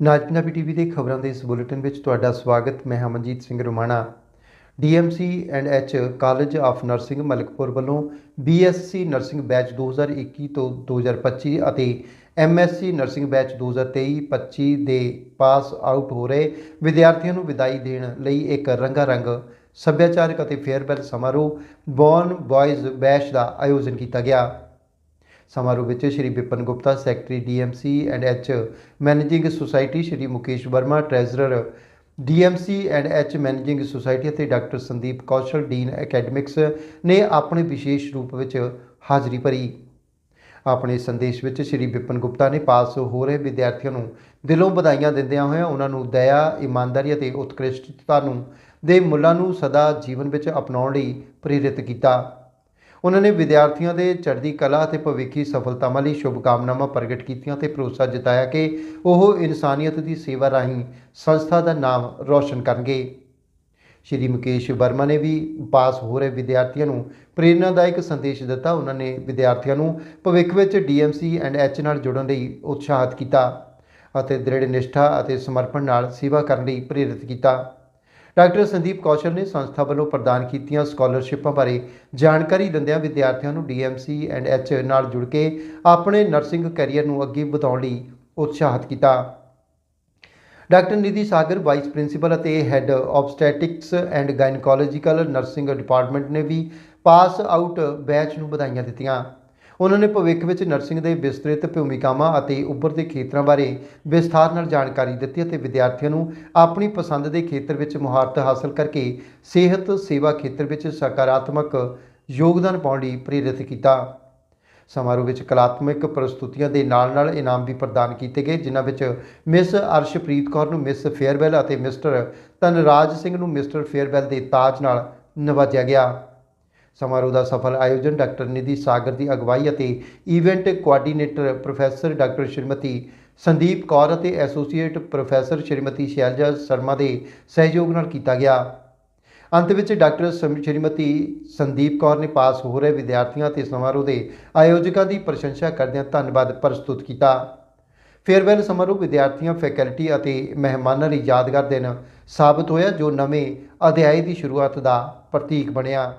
ਨਾਜ Punjabi TV ਦੇ ਖਬਰਾਂ ਦੇ ਇਸ ਬੁਲੇਟਿਨ ਵਿੱਚ ਤੁਹਾਡਾ ਸਵਾਗਤ। ਮੈਂ Hamanjeet Singh Romana. DMC and H college of nursing Malakpur ਵੱਲੋਂ ਬੀਐਸਸੀ ਨਰਸਿੰਗ ਬੈਚ 2021 ਤੋਂ 2025 ਅਤੇ ਐਮਐਸਸੀ ਨਰਸਿੰਗ ਬੈਚ 2023-25 ਦੇ ਪਾਸ ਆਊਟ ਹੋ ਰਹੇ ਵਿਦਿਆਰਥੀਆਂ ਨੂੰ ਵਿਦਾਈ ਦੇਣ ਲਈ ਇੱਕ ਰੰਗਾਰੰਗ ਸੱਭਿਆਚਾਰਕ ਅਤੇ ਫੇਅਰਵੈਲ ਸਮਾਰੋਹ ਬੌਰਨ ਬॉयਜ਼ ਬੈਚ ਦਾ ਆਯੋਜਨ ਕੀਤਾ ਗਿਆ। ਸਮਾਰੋਹ ਵਿੱਚ Shri Vipan Gupta, secretary DMC and H managing society Shri Mukesh Verma, treasurer DMC and H managing society ਅਤੇ doctor Sandeep Kaushal, dean academics ਨੇ ਆਪਣੇ ਵਿਸ਼ੇਸ਼ ਰੂਪ ਵਿੱਚ ਹਾਜ਼ਰੀ ਭਰੀ। ਆਪਣੇ ਸੰਦੇਸ਼ ਵਿੱਚ ਸ਼੍ਰੀ ਵਿਪਨ ਗੁਪਤਾ ਨੇ ਪਾਸ ਹੋ ਰਹੇ ਵਿਦਿਆਰਥੀਆਂ ਨੂੰ ਦਿਲੋਂ ਵਧਾਈਆਂ ਦਿੰਦਿਆਂ ਹੋਇਆਂ ਉਹਨਾਂ ਨੂੰ ਦਇਆ, ਇਮਾਨਦਾਰੀ ਅਤੇ ਉਤਕ੍ਰਿਸ਼ਟਤਾ ਨੂੰ ਦੇ ਮੁੱਲਾਂ ਨੂੰ ਸਦਾ ਜੀਵਨ ਵਿੱਚ ਅਪਣਾਉਣ ਲਈ ਪ੍ਰੇਰਿਤ ਕੀਤਾ। ਉਹਨਾਂ ਨੇ ਵਿਦਿਆਰਥੀਆਂ ਦੇ ਚੜ੍ਹਦੀ ਕਲਾ ਅਤੇ ਭਵਿੱਖੀ ਸਫਲਤਾਵਾਂ ਲਈ ਸ਼ੁਭਕਾਮਨਾਵਾਂ ਪ੍ਰਗਟ ਕੀਤੀਆਂ ਤੇ ਭਰੋਸਾ ਜਤਾਇਆ ਕਿ ਉਹ ਇਨਸਾਨੀਅਤ ਦੀ ਸੇਵਾ ਰਾਹੀਂ ਸੰਸਥਾ ਦਾ ਨਾਮ ਰੌਸ਼ਨ ਕਰਨਗੇ। ਸ਼੍ਰੀ ਮੁਕੇਸ਼ ਵਰਮਾ ਨੇ ਵੀ ਪਾਸ ਹੋ ਰਹੇ ਵਿਦਿਆਰਥੀਆਂ ਨੂੰ ਪ੍ਰੇਰਨਾਦਾਇਕ ਸੰਦੇਸ਼ ਦਿੱਤਾ। ਉਹਨਾਂ ਨੇ ਵਿਦਿਆਰਥੀਆਂ ਨੂੰ ਭਵਿੱਖ ਵਿੱਚ ਡੀਐਮਸੀ ਐਂਡ ਐਚ ਨਾਲ ਜੁੜਨ ਲਈ ਉਤਸ਼ਾਹਿਤ ਕੀਤਾ ਅਤੇ ਦ੍ਰਿੜ ਨਿਸ਼ਠਾ ਅਤੇ ਸਮਰਪਣ ਨਾਲ ਸੇਵਾ ਕਰਨ ਲਈ ਪ੍ਰੇਰਿਤ ਕੀਤਾ। ਡਾਕਟਰ ਸੰਦੀਪ ਕੌਸ਼ਲ ਨੇ ਸੰਸਥਾ ਵੱਲੋਂ ਪ੍ਰਦਾਨ ਕੀਤੀਆਂ ਸਕਾਲਰਸ਼ਿਪਾਂ ਬਾਰੇ ਜਾਣਕਾਰੀ ਦਿੰਦਿਆਂ ਵਿਦਿਆਰਥੀਆਂ ਨੂੰ ਡੀਐਮਸੀ ਐਂਡ ਐਚ ਨਾਲ ਜੁੜ ਕੇ ਆਪਣੇ ਨਰਸਿੰਗ ਕੈਰੀਅਰ ਨੂੰ ਅੱਗੇ ਵਧਾਉਣ ਲਈ ਉਤਸ਼ਾਹਿਤ ਕੀਤਾ। Doctor Nidhi Sagar, vice principal ਅਤੇ head obstetrics and gynaecological nursing department ਨੇ ਵੀ ਪਾਸ ਆਊਟ ਬੈਚ ਨੂੰ ਵਧਾਈਆਂ ਦਿੱਤੀਆਂ। ਉਹਨਾਂ ਨੇ ਭਵਿੱਖ ਵਿੱਚ ਨਰਸਿੰਗ ਦੇ ਵਿਸਤ੍ਰਿਤ ਭੂਮਿਕਾਵਾਂ ਅਤੇ ਉੱਭਰਦੇ ਖੇਤਰਾਂ ਬਾਰੇ ਵਿਸਥਾਰ ਨਾਲ ਜਾਣਕਾਰੀ ਦਿੱਤੀ ਅਤੇ ਵਿਦਿਆਰਥੀਆਂ ਨੂੰ ਆਪਣੀ ਪਸੰਦ ਦੇ ਖੇਤਰ ਵਿੱਚ ਮੁਹਾਰਤ ਹਾਸਲ ਕਰਕੇ ਸਿਹਤ ਸੇਵਾ ਖੇਤਰ ਵਿੱਚ ਸਕਾਰਾਤਮਕ ਯੋਗਦਾਨ ਪਾਉਣ ਲਈ ਪ੍ਰੇਰਿਤ ਕੀਤਾ। ਸਮਾਰੋਹ ਵਿੱਚ ਕਲਾਤਮਕ ਪ੍ਰਸਤੁਤੀਆਂ ਦੇ ਨਾਲ-ਨਾਲ ਇਨਾਮ ਵੀ ਪ੍ਰਦਾਨ ਕੀਤੇ ਗਏ, ਜਿਨ੍ਹਾਂ ਵਿੱਚ ਮਿਸ ਅਰਸ਼ਪ੍ਰੀਤ ਕੌਰ ਨੂੰ ਮਿਸ ਫੇਅਰਵੈਲ ਅਤੇ ਮਿਸਟਰ ਧਨਰਾਜ ਸਿੰਘ ਨੂੰ ਮਿਸਟਰ ਫੇਅਰਵੈਲ ਦੇ ਤਾਜ ਨਾਲ ਨਵਾਜਿਆ ਗਿਆ। ਸਮਾਰੋਹ ਦਾ ਸਫਲ ਆਯੋਜਨ ਡਾਕਟਰ ਨਿਧੀ ਸਾਗਰ ਦੀ ਅਗਵਾਈ ਅਤੇ event coordinator professor doctor Shrimati Sandeep Kaur ਅਤੇ ਐਸੋਸੀਏਟ ਪ੍ਰੋਫੈਸਰ ਸ਼੍ਰੀਮਤੀ ਸ਼ੈਲਜਾ ਸ਼ਰਮਾ ਦੇ ਸਹਿਯੋਗ ਨਾਲ ਕੀਤਾ ਗਿਆ। ਅੰਤ ਵਿੱਚ ਡਾਕਟਰ ਸਮ- ਸ਼੍ਰੀਮਤੀ ਸੰਦੀਪ ਕੌਰ ਨੇ ਪਾਸ ਹੋ ਰਹੇ ਵਿਦਿਆਰਥੀਆਂ ਅਤੇ ਸਮਾਰੋਹ ਦੇ ਆਯੋਜਕਾਂ ਦੀ ਪ੍ਰਸ਼ੰਸਾ ਕਰਦਿਆਂ ਧੰਨਵਾਦ ਪ੍ਰਸਤੁਤ ਕੀਤਾ। ਫੇਅਰਵੈਲ ਸਮਾਰੋਹ ਵਿਦਿਆਰਥੀਆਂ, ਫੈਕਲਟੀ ਅਤੇ ਮਹਿਮਾਨਾਂ ਲਈ ਯਾਦਗਾਰ ਦਿਨ ਸਾਬਤ ਹੋਇਆ, ਜੋ ਨਵੇਂ ਅਧਿਆਏ ਦੀ ਸ਼ੁਰੂਆਤ ਦਾ ਪ੍ਰਤੀਕ ਬਣਿਆ।